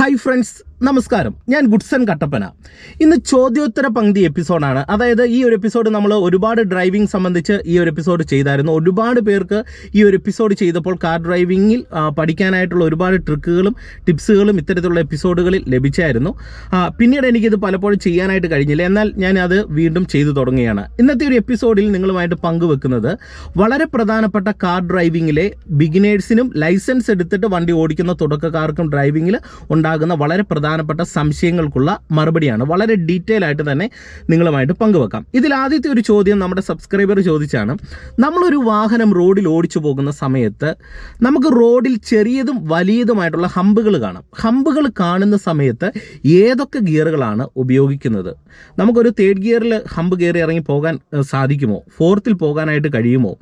Hi friends നമസ്കാരം. ഞാൻ Goodson Kattappana. ഇന്ന് ചോദ്യോത്തര പങ്ക്തി എപ്പിസോഡാണ്. അതായത് ഈ ഒരു എപ്പിസോഡ് നമ്മൾ ഒരുപാട് ഡ്രൈവിംഗ് സംബന്ധിച്ച് ഈ ഒരു എപ്പിസോഡ് ചെയ്തായിരുന്നു. ഒരുപാട് പേർക്ക് ഈ ഒരു എപ്പിസോഡ് ചെയ്തപ്പോൾ കാർ ഡ്രൈവിങ്ങിൽ പഠിക്കാനായിട്ടുള്ള ഒരുപാട് ട്രിക്കുകളും ടിപ്സുകളും ഇത്തരത്തിലുള്ള എപ്പിസോഡുകളിൽ ലഭിച്ചായിരുന്നു. പിന്നീട് എനിക്കിത് പലപ്പോഴും ചെയ്യാനായിട്ട് കഴിഞ്ഞില്ല. എന്നാൽ ഞാൻ അത് വീണ്ടും ചെയ്തു തുടങ്ങുകയാണ്. ഇന്നത്തെ ഒരു എപ്പിസോഡിൽ നിങ്ങളുമായിട്ട് പങ്കുവെക്കുന്നത് വളരെ പ്രധാനപ്പെട്ട കാർ ഡ്രൈവിങ്ങിലെ ബിഗിനേഴ്സിനും ലൈസൻസ് എടുത്തിട്ട് വണ്ടി ഓടിക്കുന്ന തുടക്കക്കാർക്കും ഡ്രൈവിങ്ങിൽ ഉണ്ടാകുന്ന വളരെ പ്രധാനപ്പെട്ട സംശയങ്ങൾക്കുള്ള മറുപടിയാണ്. വളരെ ഡീറ്റെയിൽ ആയിട്ട് തന്നെ നിങ്ങളുമായിട്ട് പങ്കുവെക്കാം. ഇതിൽ ആദ്യത്തെ ഒരു ചോദ്യം നമ്മുടെ സബ്സ്ക്രൈബർ ചോദിച്ചാണ് നമ്മളൊരു വാഹനം റോഡിൽ ഓടിച്ചു പോകുന്ന സമയത്ത് നമുക്ക് റോഡിൽ ചെറിയതും വലിയതുമായിട്ടുള്ള ഹമ്പുകൾ കാണാം. ഹമ്പുകൾ കാണുന്ന സമയത്ത് ഏതൊക്കെ ഗിയറുകളാണ് ഉപയോഗിക്കുന്നത്? നമുക്കൊരു തേർഡ് ഗിയറിൽ ഹമ്പ് കയറി ഇറങ്ങി പോകാൻ സാധിക്കുമോ? ഫോർത്തിൽ പോകാനായിട്ട് കഴിയുമോ?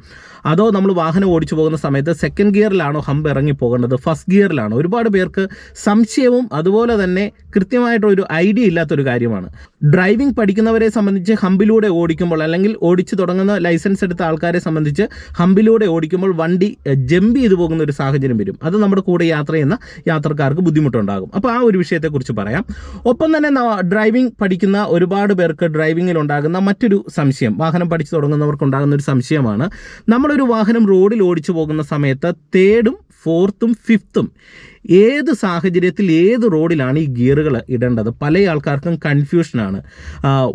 അതോ നമ്മൾ വാഹനം ഓടിച്ചു പോകുന്ന സമയത്ത് സെക്കൻഡ് ഗിയറിലാണോ ഹമ്പ് ഇറങ്ങി പോകേണ്ടത്? ഫസ്റ്റ് ഗിയറിലാണോ? ഒരുപാട് പേർക്ക് സംശയവും അതുപോലെ തന്നെ കൃത്യമായിട്ടൊരു ഐഡിയ ഇല്ലാത്തൊരു കാര്യമാണ്. ഡ്രൈവിംഗ് പഠിക്കുന്നവരെ സംബന്ധിച്ച് ഹമ്പിലൂടെ ഓടിക്കുമ്പോൾ അല്ലെങ്കിൽ ഓടിച്ചു തുടങ്ങുന്ന ലൈസൻസ് എടുത്ത ആൾക്കാരെ സംബന്ധിച്ച് ഹമ്പിലൂടെ ഓടിക്കുമ്പോൾ വണ്ടി ജമ്പ് ചെയ്തു പോകുന്ന ഒരു സാഹചര്യം വരും. അത് നമ്മുടെ കൂടെ യാത്ര ചെയ്യുന്ന യാത്രക്കാർക്ക് ബുദ്ധിമുട്ടുണ്ടാകും. അപ്പോൾ ആ ഒരു വിഷയത്തെക്കുറിച്ച് പറയാം. ഒപ്പം തന്നെ ഡ്രൈവിംഗ് പഠിക്കുന്ന ഒരുപാട് പേർക്ക് ഡ്രൈവിങ്ങിൽ ഉണ്ടാകുന്ന മറ്റൊരു സംശയം വാഹനം പഠിച്ചു തുടങ്ങുന്നവർക്ക് ഉണ്ടാകുന്ന ഒരു സംശയമാണ്. നമ്മളൊരു വാഹനം റോഡിൽ ഓടിച്ചു പോകുന്ന സമയത്ത് തേർഡും ഫോർത്തും ഫിഫ്ത്തും ഏത് സാഹചര്യത്തിൽ ഏത് റോഡിലാണ് ഈ ഗിയറുകൾ ഇടേണ്ടത്? പല ആൾക്കാർക്കും കൺഫ്യൂഷനാണ്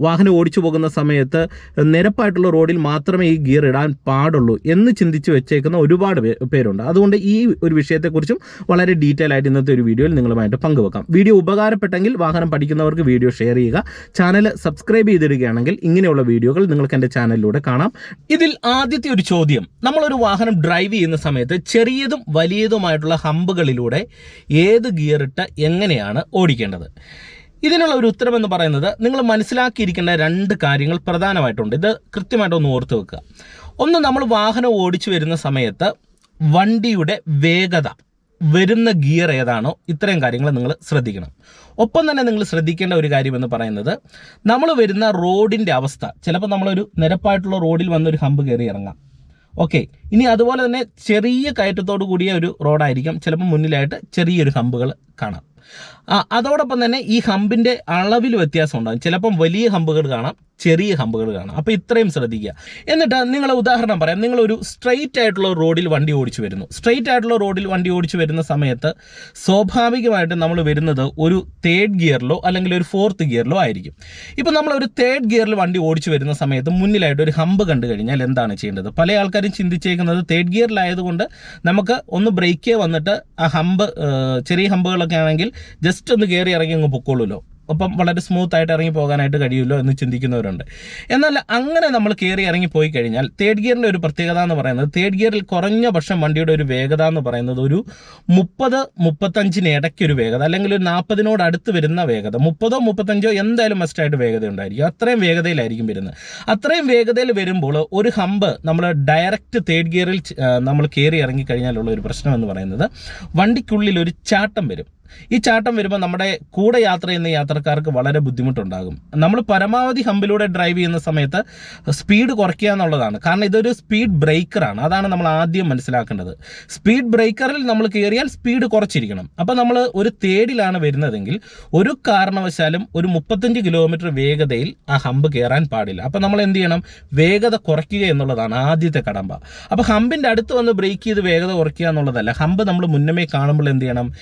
വാഹനം ഓടിച്ചു പോകുന്ന സമയത്ത് നിരപ്പായിട്ടുള്ള റോഡിൽ മാത്രമേ ഈ ഗിയർ ഇടാൻ പാടുള്ളൂ എന്ന് ചിന്തിച്ച് വെച്ചേക്കുന്ന ഒരുപാട് പേരുണ്ട്. അതുകൊണ്ട് ഈ ഒരു വിഷയത്തെക്കുറിച്ചും വളരെ ഡീറ്റെയിൽ ആയിട്ട് ഇന്നത്തെ ഒരു വീഡിയോയിൽ നിങ്ങളുമായിട്ട് പങ്കുവെക്കാം. വീഡിയോ ഉപകാരപ്പെട്ടെങ്കിൽ വാഹനം പഠിക്കുന്നവർക്ക് വീഡിയോ ഷെയർ ചെയ്യുക. ചാനൽ സബ്സ്ക്രൈബ് ചെയ്തിടുകയാണെങ്കിൽ ഇങ്ങനെയുള്ള വീഡിയോകൾ നിങ്ങൾക്ക് എന്റെ ചാനലിലൂടെ കാണാം. ഇതിൽ ആദ്യത്തെ ഒരു ചോദ്യം. നമ്മളൊരു വാഹനം ഡ്രൈവ് ചെയ്യുന്ന സമയത്ത് ചെറിയതും വലിയതുമായിട്ടുള്ള ഹമ്പുകളിലൂടെ ഏത് ഗിയർ ഇട്ട് എങ്ങനെയാണ് ഓടിക്കേണ്ടത്? ഇതിനുള്ള ഒരു ഉത്തരം എന്ന് പറയുന്നത് നിങ്ങൾ മനസ്സിലാക്കിയിരിക്കേണ്ട രണ്ട് കാര്യങ്ങൾ പ്രധാനമായിട്ടുണ്ട്. ഇത് കൃത്യമായിട്ട് ഒന്ന് ഓർത്ത് വെക്കുക. ഒന്ന് നമ്മൾ വാഹനം ഓടിച്ചു വരുന്ന സമയത്ത് വണ്ടിയുടെ വേഗത വരുന്ന ഗിയർ ഏതാണോ ഇത്രയും കാര്യങ്ങൾ നിങ്ങൾ ശ്രദ്ധിക്കണം. ഒപ്പം തന്നെ നിങ്ങൾ ശ്രദ്ധിക്കേണ്ട ഒരു കാര്യം എന്ന് പറയുന്നത് നമ്മൾ വരുന്ന റോഡിന്റെ അവസ്ഥ. ചിലപ്പോൾ നമ്മളൊരു നിരപ്പായിട്ടുള്ള റോഡിൽ വന്നൊരു ഹമ്പ് കയറി ഇറങ്ങാം. ഓക്കെ. ഇനി അതുപോലെ തന്നെ ചെറിയ കയറ്റത്തോടു കൂടിയ ഒരു റോഡായിരിക്കും. ചിലപ്പോൾ മുന്നിലായിട്ട് ചെറിയൊരു ഹമ്പുകൾ കാണാം. അതോടൊപ്പം തന്നെ ഈ ഹമ്പിന്റെ അളവിൽ വ്യത്യാസം ഉണ്ടാകും. ചിലപ്പം വലിയ ഹമ്പുകൾ കാണാം ചെറിയ ഹമ്പുകൾ കാണാം. അപ്പോൾ ഇത്രയും ശ്രദ്ധിക്കുക. എന്നിട്ട് നിങ്ങൾ ഉദാഹരണം പറയാം. നിങ്ങൾ ഒരു സ്ട്രെയിറ്റ് ആയിട്ടുള്ള റോഡിൽ വണ്ടി ഓടിച്ചു വരുന്നു. സ്ട്രെയിറ്റ് ആയിട്ടുള്ള റോഡിൽ വണ്ടി ഓടിച്ചു വരുന്ന സമയത്ത് സ്വാഭാവികമായിട്ടും നമ്മൾ വരുന്നത് ഒരു തേർഡ് ഗിയറിലോ അല്ലെങ്കിൽ ഒരു ഫോർത്ത് ഗിയറിലോ ആയിരിക്കും. ഇപ്പം നമ്മൾ ഒരു തേർഡ് ഗിയറിൽ വണ്ടി ഓടിച്ചു വരുന്ന സമയത്ത് മുന്നിലായിട്ട് ഒരു ഹമ്പ് കണ്ടു കഴിഞ്ഞാൽ എന്താണ് ചെയ്യേണ്ടത്? പല ആൾക്കാരും ചിന്തിച്ചേക്കുന്നത് തേർഡ് ഗിയറിലായതുകൊണ്ട് നമുക്ക് ഒന്ന് ബ്രേക്കേ വന്നിട്ട് ആ ഹമ്പ് ചെറിയ ഹമ്പുകളൊക്കെ ആണെങ്കിൽ ജസ്റ്റ് ഒന്ന് കയറി ഇറങ്ങി അങ്ങ് പൊക്കോളൂല്ലോ അപ്പം വളരെ സ്മൂത്ത് ആയിട്ട് ഇറങ്ങി പോകാനായിട്ട് കഴിയുമല്ലോ എന്ന് ചിന്തിക്കുന്നവരുണ്ട്. എന്നാൽ അങ്ങനെ നമ്മൾ കയറി ഇറങ്ങി പോയി കഴിഞ്ഞാൽ തേർഡ് ഗിയറിന്റെ ഒരു പ്രത്യേകത എന്ന് പറയുന്നത് തേർഡ് ഗിയറിൽ കുറഞ്ഞ പക്ഷം വണ്ടിയുടെ ഒരു വേഗത എന്ന് പറയുന്നത് ഒരു മുപ്പത് മുപ്പത്തഞ്ചിന് ഇടയ്ക്ക് ഒരു വേഗത അല്ലെങ്കിൽ ഒരു നാൽപ്പതിനോട് അടുത്ത് വരുന്ന വേഗത. മുപ്പതോ മുപ്പത്തഞ്ചോ എന്തായാലും മസ്റ്റായിട്ട് വേഗത ഉണ്ടായിരിക്കും അത്രയും വേഗതയിലായിരിക്കും വരുന്നത്. അത്രയും വേഗതയിൽ വരുമ്പോൾ ഒരു ഹമ്പ് നമ്മൾ ഡയറക്റ്റ് തേർഡ് ഗിയറിൽ നമ്മൾ കയറി ഇറങ്ങി കഴിഞ്ഞാലുള്ള ഒരു പ്രശ്നം എന്ന് പറയുന്നത് വണ്ടിക്കുള്ളിൽ ഒരു ചാട്ടം വരും. ഈ ചാട്ടം വരുമ്പോൾ നമ്മുടെ കൂടെ യാത്ര ചെയ്യുന്ന യാത്രക്കാർക്ക് വളരെ ബുദ്ധിമുട്ടുണ്ടാകും. നമ്മൾ പരമാവധി ഹമ്പിലൂടെ ഡ്രൈവ് ചെയ്യുന്ന സമയത്ത് സ്പീഡ് കുറയ്ക്കുക എന്നുള്ളതാണ്. കാരണം ഇതൊരു സ്പീഡ് ബ്രേക്കറാണ് അതാണ് നമ്മൾ ആദ്യം മനസ്സിലാക്കേണ്ടത്. സ്പീഡ് ബ്രേക്കറിൽ നമ്മൾ കയറിയാൽ സ്പീഡ് കുറച്ചിരിക്കണം. അപ്പോൾ നമ്മൾ ഒരു തേടിലാണ് വരുന്നതെങ്കിൽ ഒരു കാരണവശാലും ഒരു മുപ്പത്തഞ്ച് കിലോമീറ്റർ വേഗതയിൽ ആ ഹമ്പ് കയറാൻ പാടില്ല. അപ്പോൾ നമ്മൾ എന്ത് ചെയ്യണം? വേഗത കുറയ്ക്കുക എന്നുള്ളതാണ് ആദ്യത്തെ കടമ്പ. അപ്പോൾ ഹമ്പിന്റെ അടുത്ത് വന്ന് ബ്രേക്ക് ചെയ്ത് വേഗത കുറയ്ക്കുക എന്നുള്ളതല്ല. ഹമ്പ് നമ്മൾ മുന്നമേ കാണുമ്പോൾ എന്ത് ചെയ്യണം?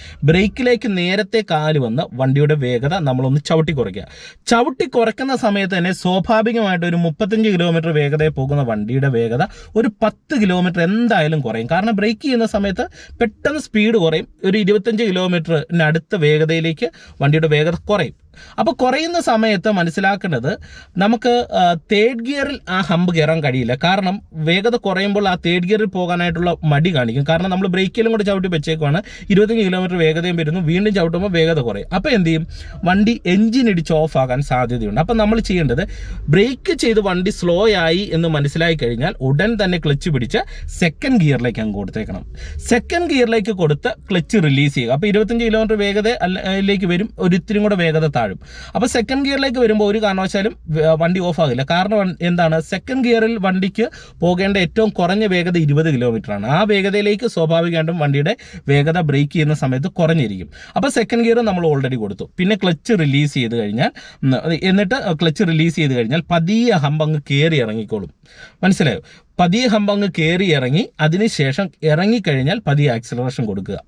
ബ്രേക്കിലേക്ക് നേരത്തെ കാൽ വന്ന് വണ്ടിയുടെ വേഗത നമ്മളൊന്ന് ചവിട്ടി കുറയ്ക്കുക. ചവിട്ടി കുറയ്ക്കുന്ന സമയത്ത് തന്നെ സ്വാഭാവികമായിട്ട് ഒരു മുപ്പത്തഞ്ച് കിലോമീറ്റർ വേഗതയിൽ പോകുന്ന വണ്ടിയുടെ വേഗത ഒരു പത്ത് കിലോമീറ്റർ എന്തായാലും കുറയും. കാരണം ബ്രേക്ക് ചെയ്യുന്ന സമയത്ത് പെട്ടെന്ന് സ്പീഡ് കുറയും. ഒരു ഇരുപത്തഞ്ച് കിലോമീറ്ററിന് അടുത്ത വേഗതയിലേക്ക് വണ്ടിയുടെ വേഗത കുറയും. അപ്പോൾ കുറയുന്ന സമയത്ത് മനസ്സിലാക്കേണ്ടത് നമുക്ക് തേർഡ് ഗിയറിൽ ആ ഹമ്പ് കയറാൻ കഴിയില്ല. കാരണം വേഗത കുറയുമ്പോൾ ആ തേർഡ് ഗിയറിൽ പോകാനായിട്ടുള്ള മടി കാണിക്കും. കാരണം നമ്മൾ ബ്രേക്കിലും കൂടെ ചവിട്ടി വെച്ചേക്കുവാണ്. ഇരുപത്തഞ്ച് കിലോമീറ്റർ വേഗതയും വരുന്നു. വീണ്ടും ചവിട്ടുമ്പോൾ വേഗത കുറയും. അപ്പോൾ എന്ത് ചെയ്യും? വണ്ടി എഞ്ചിൻ ഇടിച്ച് ഓഫ് ആകാൻ സാധ്യതയുണ്ട്. അപ്പോൾ നമ്മൾ ചെയ്യേണ്ടത് ബ്രേക്ക് ചെയ്ത് വണ്ടി സ്ലോ ആയി എന്ന് മനസ്സിലായി കഴിഞ്ഞാൽ ഉടൻ തന്നെ ക്ലച്ച് പിടിച്ച് സെക്കൻഡ് ഗിയറിലേക്ക് അങ്ങ് കൊടുത്തേക്കണം. സെക്കൻഡ് ഗിയറിലേക്ക് കൊടുത്ത് ക്ലച്ച് റിലീസ് ചെയ്യുക. അപ്പോൾ ഇരുപത്തഞ്ച് കിലോമീറ്റർ വേഗത അല്ലേക്ക് വരും. ഒരിത്തിരി കൂടെ വേഗത താഴും. അപ്പോൾ സെക്കൻഡ് ഗിയറിലേക്ക് വരുമ്പോൾ ഒരു കാരണവശാലും വണ്ടി ഓഫ് ആകില്ല. കാരണം എന്താണ്? സെക്കൻഡ് ഗിയറിൽ വണ്ടിക്ക് പോകേണ്ട ഏറ്റവും കുറഞ്ഞ വേഗത ഇരുപത് കിലോമീറ്റർ ആണ് ആ വേഗതയിലേക്ക് സ്വാഭാവികമായിട്ടും വണ്ടിയുടെ വേഗത ബ്രേക്ക് ചെയ്യുന്ന സമയത്ത് കുറഞ്ഞിരിക്കും. അപ്പോൾ സെക്കൻഡ് ഗിയർ നമ്മൾ ഓൾറെഡി കൊടുത്തു. പിന്നെ ക്ലച്ച് റിലീസ് ചെയ്ത് കഴിഞ്ഞാൽ എന്നിട്ട് ക്ലച്ച് റിലീസ് ചെയ്ത് കഴിഞ്ഞാൽ പതിയെ ഹമ്പ് അങ്ങ് കയറി ഇറങ്ങിക്കോളും. മനസ്സിലായോ? പതിയെ ഹമ്പ് കയറി ഇറങ്ങി അതിനുശേഷം ഇറങ്ങിക്കഴിഞ്ഞാൽ പതിയെ ആക്സിലറേഷൻ കൊടുക്കുക.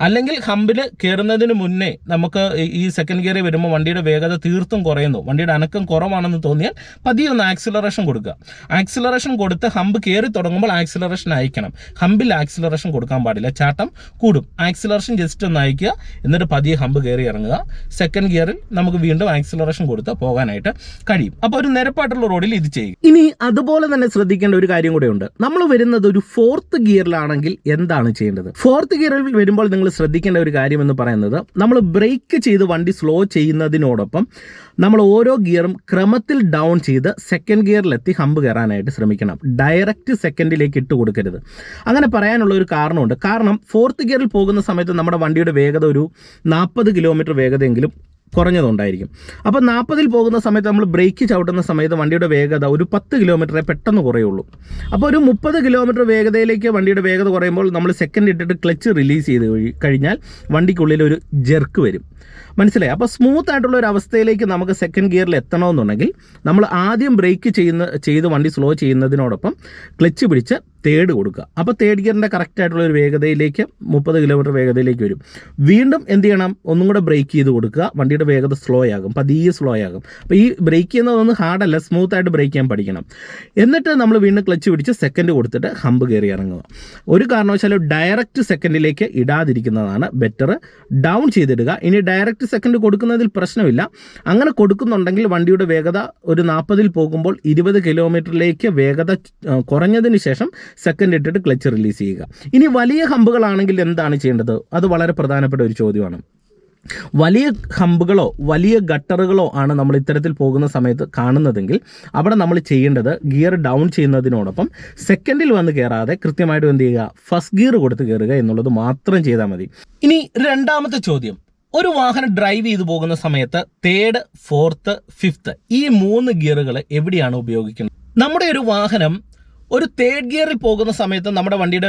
അല്ലെങ്കിൽ ഹമ്പിൽ കയറുന്നതിന് മുന്നേ നമുക്ക് ഈ സെക്കൻഡ് ഗിയറിൽ വരുമ്പോൾ വണ്ടിയുടെ വേഗത തീർത്തും കുറയുന്നു. വണ്ടിയുടെ അനക്കം കുറവാണെന്ന് തോന്നിയാൽ പതിയെ ഒന്ന് ആക്സിലറേഷൻ കൊടുക്കുക. ആക്സിലറേഷൻ കൊടുത്ത് ഹമ്പ് കയറി തുടങ്ങുമ്പോൾ ആക്സിലറേഷൻ അയക്കണം. ഹമ്പിൽ ആക്സിലറേഷൻ കൊടുക്കാൻ പാടില്ല. ചാട്ടം കൂടും. ആക്സിലറേഷൻ ജസ്റ്റ് ഒന്ന് അയക്കുക. എന്നിട്ട് പതിയെ ഹമ്പ് കയറി ഇറങ്ങുക. സെക്കൻഡ് ഗിയറിൽ നമുക്ക് വീണ്ടും ആക്സിലറേഷൻ കൊടുത്ത് പോകാനായിട്ട് കഴിയും. അപ്പോൾ ഒരു നിരപ്പായിട്ടുള്ള റോഡിൽ ഇത് ചെയ്യും. ഇനി അതുപോലെ തന്നെ ശ്രദ്ധിക്കേണ്ട ഒരു കാര്യം കൂടെ ഉണ്ട്. നമ്മൾ വരുന്നത് ഒരു ഫോർത്ത് ഗിയറിലാണെങ്കിൽ എന്താണ് ചെയ്യേണ്ടത്? ഫോർത്ത് ഗിയറിൽ വരുമ്പോൾ നിങ്ങൾ ശ്രദ്ധിക്കേണ്ട ഒരു കാര്യം എന്ന് പറയുന്നത് നമ്മൾ ബ്രേക്ക് ചെയ്ത് വണ്ടി സ്ലോ ചെയ്യുന്നതിനോടൊപ്പം നമ്മൾ ഓരോ ഗിയറും ക്രമത്തിൽ ഡൗൺ ചെയ്ത് സെക്കൻഡ് ഗിയറിലെത്തി ഹമ്പ് കയറാനായിട്ട് ശ്രമിക്കണം. ഡയറക്റ്റ് സെക്കൻഡിലേക്ക് ഇട്ട് കൊടുക്കരുത്. അങ്ങനെ പറയാനുള്ള ഒരു കാരണമുണ്ട്. കാരണം ഫോർത്ത് ഗിയറിൽ പോകുന്ന സമയത്ത് നമ്മുടെ വണ്ടിയുടെ വേഗത ഒരു നാൽപ്പത് കിലോമീറ്റർ വേഗതയെങ്കിലും കുറഞ്ഞതുണ്ടായിരിക്കും. അപ്പോൾ നാൽപ്പതിൽ പോകുന്ന സമയത്ത് നമ്മൾ ബ്രേക്ക് ചവിട്ടുന്ന സമയത്ത് വണ്ടിയുടെ വേഗത ഒരു പത്ത് കിലോമീറ്ററെ പെട്ടെന്ന് കുറയുള്ളൂ. അപ്പോൾ ഒരു മുപ്പത് കിലോമീറ്റർ വേഗതയിലേക്ക് വണ്ടിയുടെ വേഗത കുറയുമ്പോൾ നമ്മൾ സെക്കൻഡ് ഇട്ടിട്ട് ക്ലച്ച് റിലീസ് ചെയ്ത് കഴിഞ്ഞാൽ വണ്ടിക്കുള്ളിൽ ഒരു ജെർക്ക് വരും. മനസ്സിലായി? അപ്പോൾ സ്മൂത്ത് ആയിട്ടുള്ള ഒരു അവസ്ഥയിലേക്ക് നമുക്ക് സെക്കൻഡ് ഗിയറിൽ എത്തണമെന്നുണ്ടെങ്കിൽ നമ്മൾ ആദ്യം ബ്രേക്ക് ചെയ്യുന്ന ചെയ്ത് വണ്ടി സ്ലോ ചെയ്യുന്നതിനോടൊപ്പം ക്ലച്ച് പിടിച്ച് തേർഡ് കൊടുക്കുക. അപ്പോൾ തേർഡ് ഗിയറിന്റെ കറക്റ്റ് ആയിട്ടുള്ള ഒരു വേഗതയിലേക്ക് മുപ്പത് കിലോമീറ്റർ വേഗതയിലേക്ക് വരും. വീണ്ടും എന്ത് ചെയ്യണം? ഒന്നും കൂടെ ബ്രേക്ക് ചെയ്ത് കൊടുക്കുക. വണ്ടിയുടെ വേഗത സ്ലോ ആകും. പതിയെ സ്ലോ ആകും. അപ്പോൾ ഈ ബ്രേക്ക് ചെയ്യുന്നതൊന്നും ഹാർഡല്ല സ്മൂത്ത് ആയിട്ട് ബ്രേക്ക് ചെയ്യാൻ പഠിക്കണം. എന്നിട്ട് നമ്മൾ വീണ്ടും ക്ലച്ച് പിടിച്ച് സെക്കൻഡ് കൊടുത്തിട്ട് ഹമ്പ് കയറി ഇറങ്ങുക. ഒരു കാരണവശാലും ഡയറക്റ്റ് സെക്കൻഡിലേക്ക് ഇടാതിരിക്കുന്നതാണ് ബെറ്റർ ഡൗൺ ചെയ്തിടുക. ഇനി ഡയറക്റ്റ് സെക്കൻഡ് കൊടുക്കുന്നതിൽ പ്രശ്നമില്ല. അങ്ങനെ കൊടുക്കുന്നുണ്ടെങ്കിൽ വണ്ടിയുടെ വേഗത ഒരു നാൽപ്പതിൽ പോകുമ്പോൾ ഇരുപത് കിലോമീറ്ററിലേക്ക് വേഗത കുറഞ്ഞതിന് ശേഷം സെക്കൻഡ് ഇട്ടിട്ട് ക്ലച്ച് റിലീസ് ചെയ്യുക. ഇനി വലിയ ഹമ്പുകളാണെങ്കിൽ എന്താണ് ചെയ്യേണ്ടത്? അത് വളരെ പ്രധാനപ്പെട്ട ഒരു ചോദ്യമാണ്. വലിയ ഹമ്പുകളോ വലിയ ഗട്ടറുകളോ ആണ് നമ്മൾ ഇത്തരത്തിൽ പോകുന്ന സമയത്ത് കാണുന്നതെങ്കിൽ അവിടെ നമ്മൾ ചെയ്യേണ്ടത് ഗിയർ ഡൗൺ ചെയ്യുന്നതിനോടൊപ്പം സെക്കൻഡിൽ വന്ന് കയറാതെ കൃത്യമായിട്ട് എന്ത് ചെയ്യുക? ഫസ്റ്റ് ഗിയർ കൊടുത്ത് കയറുക എന്നുള്ളത് മാത്രം ചെയ്താൽ മതി. ഇനി രണ്ടാമത്തെ ചോദ്യം. ഒരു വാഹനം ഡ്രൈവ് ചെയ്തു പോകുന്ന സമയത്ത് തേർഡ് ഫോർത്ത് ഫിഫ്ത്ത് ഈ മൂന്ന് ഗിയറുകൾ എവിടെയാണ് ഉപയോഗിക്കുന്നത്? നമ്മുടെ ഒരു വാഹനം ഒരു തേർഡ് ഗിയറിൽ പോകുന്ന സമയത്ത് നമ്മുടെ വണ്ടിയുടെ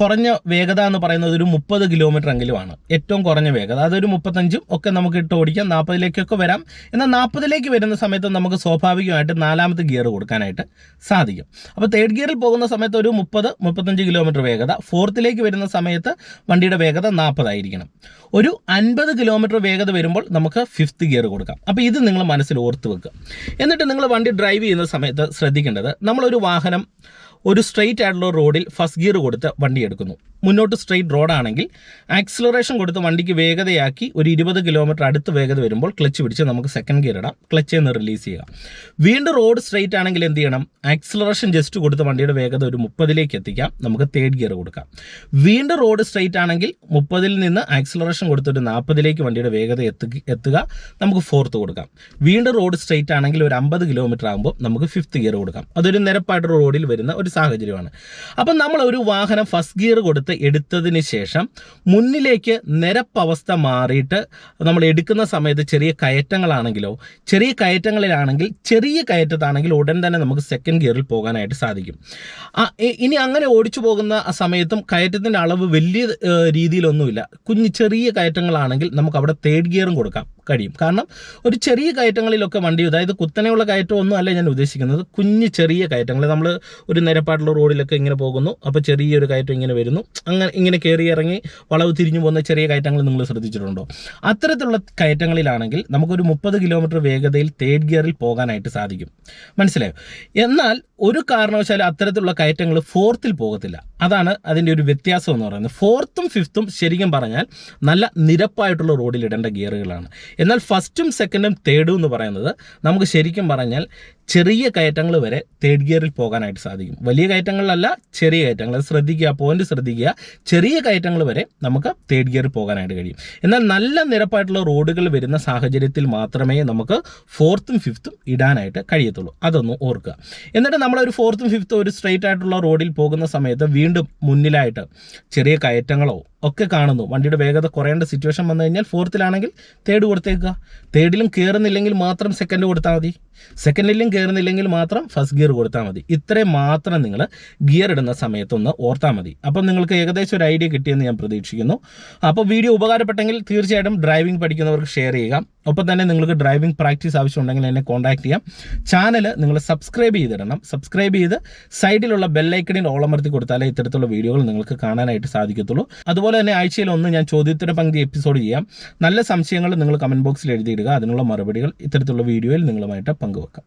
കുറഞ്ഞ വേഗത എന്ന് പറയുന്നത് ഒരു മുപ്പത് കിലോമീറ്റർ എങ്കിലുമാണ് ഏറ്റവും കുറഞ്ഞ വേഗത. അതൊരു മുപ്പത്തഞ്ചും ഒക്കെ നമുക്ക് ഇട്ട് ഓടിക്കാം. നാൽപ്പതിലേക്കൊക്കെ വരാം. എന്നാൽ നാൽപ്പതിലേക്ക് വരുന്ന സമയത്ത് നമുക്ക് സ്വാഭാവികമായിട്ട് നാലാമത്തെ ഗിയർ കൊടുക്കാനായിട്ട് സാധിക്കും. അപ്പോൾ തേർഡ് ഗിയറിൽ പോകുന്ന സമയത്ത് ഒരു മുപ്പത് മുപ്പത്തഞ്ച് കിലോമീറ്റർ വേഗത. ഫോർത്തിലേക്ക് വരുന്ന സമയത്ത് വണ്ടിയുടെ വേഗത നാൽപ്പതായിരിക്കണം. ഒരു അൻപത് കിലോമീറ്റർ വേഗത വരുമ്പോൾ നമുക്ക് ഫിഫ്ത്ത് ഗിയർ കൊടുക്കാം. അപ്പോൾ ഇത് നിങ്ങൾ മനസ്സിൽ ഓർത്ത് വെക്കുക. എന്നിട്ട് നിങ്ങൾ വണ്ടി ഡ്രൈവ് ചെയ്യുന്ന സമയത്ത് ശ്രദ്ധിക്കേണ്ടത് നമ്മളൊരു വാഹനം ഒരു സ്ട്രെയിറ്റ് ആയിട്ടുള്ള റോഡിൽ ഫസ്റ്റ് ഗിയർ കൊടുത്ത് വണ്ടി എടുക്കുന്നു. മുന്നോട്ട് സ്ട്രെയിറ്റ് റോഡാണെങ്കിൽ ആക്സിലറേഷൻ കൊടുത്ത് വണ്ടിക്ക് വേഗതയാക്കി ഒരു ഇരുപത് കിലോമീറ്റർ അടുത്ത് വേഗത വരുമ്പോൾ ക്ലച്ച് പിടിച്ച് നമുക്ക് സെക്കൻഡ് ഗിയർ ഇടാം. ക്ലച്ച് നിന്ന് റിലീസ് ചെയ്യുക. വീണ്ടും റോഡ് സ്ട്രെയിറ്റ് ആണെങ്കിൽ എന്ത് ചെയ്യണം? ആക്സിലറേഷൻ ജസ്റ്റ് കൊടുത്ത് വണ്ടിയുടെ വേഗത ഒരു മുപ്പതിലേക്ക് എത്തിക്കാം. നമുക്ക് തേർഡ് ഗിയർ കൊടുക്കാം. വീണ്ടും റോഡ് സ്ട്രെയിറ്റ് ആണെങ്കിൽ മുപ്പതിൽ നിന്ന് ആക്സിലറേഷൻ കൊടുത്തൊരു നാൽപ്പതിലേക്ക് വണ്ടിയുടെ വേഗത എത്തുക നമുക്ക് ഫോർത്ത് കൊടുക്കാം. വീണ്ടും റോഡ് സ്ട്രെയിറ്റ് ആണെങ്കിൽ ഒരു അമ്പത് കിലോമീറ്റർ ആകുമ്പോൾ നമുക്ക് ഫിഫ്ത്ത് ഗിയർ കൊടുക്കാം. അതൊരു നിരപ്പായിട്ട് റോഡിൽ വരുന്ന ഒരു സാഹചര്യമാണ്. അപ്പം നമ്മൾ ഒരു വാഹനം ഫസ്റ്റ് ഗിയർ കൊടുത്ത് എടുത്തതിന് ശേഷം മുന്നിലേക്ക് നിരപ്പവസ്ഥ മാറിയിട്ട് നമ്മൾ എടുക്കുന്ന സമയത്ത് ചെറിയ കയറ്റങ്ങളാണെങ്കിലോ ചെറിയ കയറ്റങ്ങളിലാണെങ്കിൽ ചെറിയ കയറ്റത്താണെങ്കിൽ ഉടൻ തന്നെ നമുക്ക് സെക്കൻഡ് ഗിയറിൽ പോകാനായിട്ട് സാധിക്കും. ഇനി അങ്ങനെ ഓടിച്ചു പോകുന്ന സമയത്തും കയറ്റത്തിന്റെ അളവ് വലിയ രീതിയിലൊന്നുമില്ല. കുഞ്ഞ് ചെറിയ കയറ്റങ്ങളാണെങ്കിൽ നമുക്ക് അവിടെ തേർഡ് ഗിയറും കൊടുക്കാം കഴിയും. കാരണം ഒരു ചെറിയ കയറ്റങ്ങളിലൊക്കെ വണ്ടി അതായത് കുത്തനെയുള്ള കയറ്റം ഒന്നും അല്ല ഞാൻ ഉദ്ദേശിക്കുന്നത്. കുഞ്ഞ് ചെറിയ കയറ്റങ്ങൾ നമ്മൾ ഒരു നിരപ്പാട്ടുള്ള റോഡിലൊക്കെ ഇങ്ങനെ പോകുന്നു. അപ്പോൾ ചെറിയൊരു കയറ്റം ഇങ്ങനെ വരുന്നു. അങ്ങനെ ഇങ്ങനെ കയറി ഇറങ്ങി വളവ് തിരിഞ്ഞു പോകുന്ന ചെറിയ കയറ്റങ്ങൾ നിങ്ങൾ ശ്രദ്ധിച്ചിട്ടുണ്ടോ? അത്തരത്തിലുള്ള കയറ്റങ്ങളിലാണെങ്കിൽ നമുക്കൊരു മുപ്പത് കിലോമീറ്റർ വേഗതയിൽ തേർഡ് ഗിയറിൽ പോകാനായിട്ട് സാധിക്കും. മനസ്സിലായോ? എന്നാൽ ഒരു കാരണവശാലും അത്തരത്തിലുള്ള കയറ്റങ്ങൾ ഫോർത്തിൽ പോകത്തില്ല. അതാണ് അതിന്റെ ഒരു വ്യത്യാസം എന്ന് പറയുന്നത്. ഫോർത്തും ഫിഫ്ത്തും ശരിക്കും പറഞ്ഞാൽ നല്ല നിരപ്പായിട്ടുള്ള റോഡിൽ ഇടേണ്ട ഗിയറുകളാണ്. എന്നാൽ ഫസ്റ്റും സെക്കൻഡും തേർഡും എന്ന് പറയുന്നത് നമുക്ക് ശരിക്കും പറഞ്ഞാൽ ചെറിയ കയറ്റങ്ങൾ വരെ തേർഡ് ഗിയറിൽ പോകാനായിട്ട് സാധിക്കും. വലിയ കയറ്റങ്ങളിലല്ല ചെറിയ കയറ്റങ്ങൾ. ശ്രദ്ധിക്കുക പോയിന്റ് ശ്രദ്ധിക്കുക. ചെറിയ കയറ്റങ്ങൾ വരെ നമുക്ക് തേർഡ് ഗിയറിൽ പോകാനായിട്ട് കഴിയും. എന്നാൽ നല്ല നിരപ്പായിട്ടുള്ള റോഡുകൾ വരുന്ന സാഹചര്യത്തിൽ മാത്രമേ നമുക്ക് ഫോർത്തും ഫിഫ്ത്തും ഇടാനായിട്ട് കഴിയത്തുള്ളൂ. അതൊന്ന് ഓർക്കുക. എന്നിട്ട് നമ്മളൊരു ഫോർത്തും ഫിഫ്ത്തും ഒരു സ്ട്രെയിറ്റ് ആയിട്ടുള്ള റോഡിൽ പോകുന്ന സമയത്ത് വീണ്ടും മുന്നിലായിട്ട് ചെറിയ കയറ്റങ്ങളോ ഒക്കെ കാണുന്നു. വണ്ടിയുടെ വേഗത കുറയേണ്ട സിറ്റുവേഷൻ വന്നു കഴിഞ്ഞാൽ ഫോർത്തിലാണെങ്കിൽ തേർഡ് കൊടുത്തേക്കുക. തേർഡിലും കയറുന്നില്ലെങ്കിൽ മാത്രം സെക്കൻഡ് കൊടുത്താൽ മതി. സെക്കൻഡിലും കയറുന്നില്ലെങ്കിൽ മാത്രം ഫസ്റ്റ് ഗിയർ കൊടുത്താൽ മതി. ഇത്രയും മാത്രം നിങ്ങൾ ഗിയർ ഇടുന്ന സമയത്തൊന്ന് ഓർത്താൽ മതി. അപ്പം നിങ്ങൾക്ക് ഏകദേശം ഒരു ഐഡിയ കിട്ടിയെന്ന് ഞാൻ പ്രതീക്ഷിക്കുന്നു. അപ്പോൾ വീഡിയോ ഉപകാരപ്പെട്ടെങ്കിൽ തീർച്ചയായിട്ടും ഡ്രൈവിംഗ് പഠിക്കുന്നവർക്ക് ഷെയർ ചെയ്യുക. ഒപ്പം തന്നെ നിങ്ങൾക്ക് ഡ്രൈവിംഗ് പ്രാക്ടീസ് ആവശ്യമുണ്ടെങ്കിൽ എന്നെ കോൺടാക്ട് ചെയ്യാം. ചാനൽ നിങ്ങൾ സബ്സ്ക്രൈബ് ചെയ്തിടണം. സബ്സ്ക്രൈബ് ചെയ്ത് സൈഡിലുള്ള ബെല്ലൈക്കണിൽ ഓളമർത്തി കൊടുത്താലേ ഇത്തരത്തിലുള്ള വീഡിയോകൾ നിങ്ങൾക്ക് കാണാനായിട്ട് സാധിക്കത്തുള്ളൂ. അതുപോലെ തന്നെ ആഴ്ചയിൽ ഒന്ന് ഞാൻ ചോദ്യോത്തര പങ്ക്തി എപ്പിസോഡ് ചെയ്യാം. നല്ല സംശയങ്ങൾ നിങ്ങൾ കമന്റ് ബോക്സിൽ എഴുതിയിടുക. അതിനുള്ള മറുപടികൾ ഇത്തരത്തിലുള്ള വീഡിയോയിൽ നിങ്ങളുമായിട്ട് പങ്കുവെക്കാം.